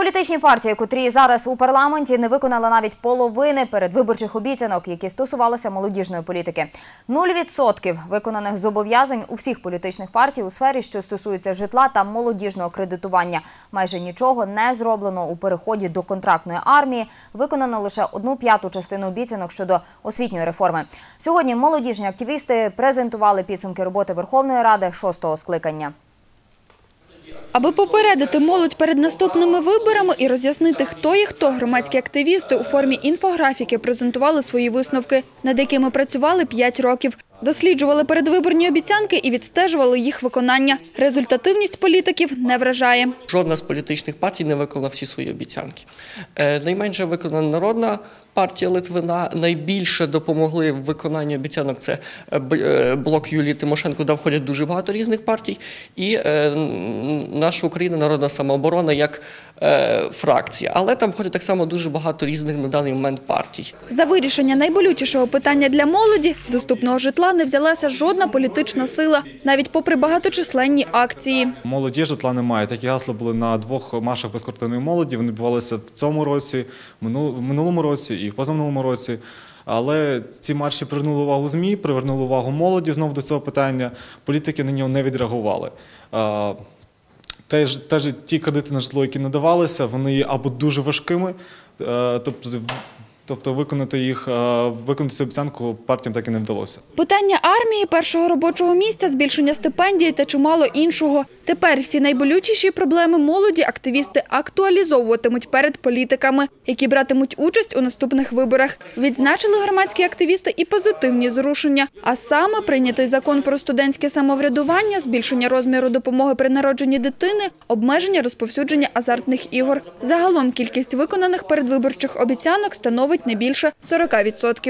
Політичні партії, котрі зараз у парламенті, не виконали навіть половини передвиборчих обіцянок, які стосувалися молодіжної політики. Нуль відсотків виконаних зобов'язань у всіх політичних партій у сфері, що стосується житла та молодіжного кредитування. Майже нічого не зроблено у переході до контрактної армії. Виконано лише одну п'яту частину обіцянок щодо освітньої реформи. Сьогодні молодіжні активісти презентували підсумки роботи Верховної Ради шостого скликання. Аби попередити молодь перед наступними виборами і роз'яснити, хто є хто, громадські активісти у формі інфографіки презентували свої висновки, над якими працювали 5 років. Досліджували передвиборні обіцянки і відстежували їх виконання. Результативність політиків не вражає. Жодна з політичних партій не виконала всі свої обіцянки. Е, найменше виконана народна партія Литвина. Найбільше допомогли в виконанні обіцянок це е, е, блок Юлії Тимошенко, де входять дуже багато різних партій, і наша Україна народна самооборона як фракція. Але там входять так само дуже багато різних на даний момент партій. За вирішення найболючішого питання для молоді – доступного житла не взялася жодна політична сила, навіть попри багаточисленні акції. Молоді житла немає. Такі гасла були на двох маршах безквартирної молоді. Вони відбувалися в цьому році, в минулому році і в позаминулому році. Але ці марші привернули увагу ЗМІ, привернули увагу молоді знову до цього питання. Політики на нього не відреагували. Теж, теж ті кредити на житло, які надавалися, вони або дуже важкими, е, тобто, тобто виконати їх, е, виконати цю обіцянку партіям так і не вдалося. Питання армії, першого робочого місця, збільшення стипендій та чимало іншого. Тепер всі найболючіші проблеми молоді активісти актуалізовуватимуть перед політиками, які братимуть участь у наступних виборах. Відзначили громадські активісти і позитивні зрушення. А саме прийнятий закон про студентське самоврядування, збільшення розміру допомоги при народженні дитини, обмеження розповсюдження азартних ігор. Загалом кількість виконаних передвиборчих обіцянок становить не більше 40%.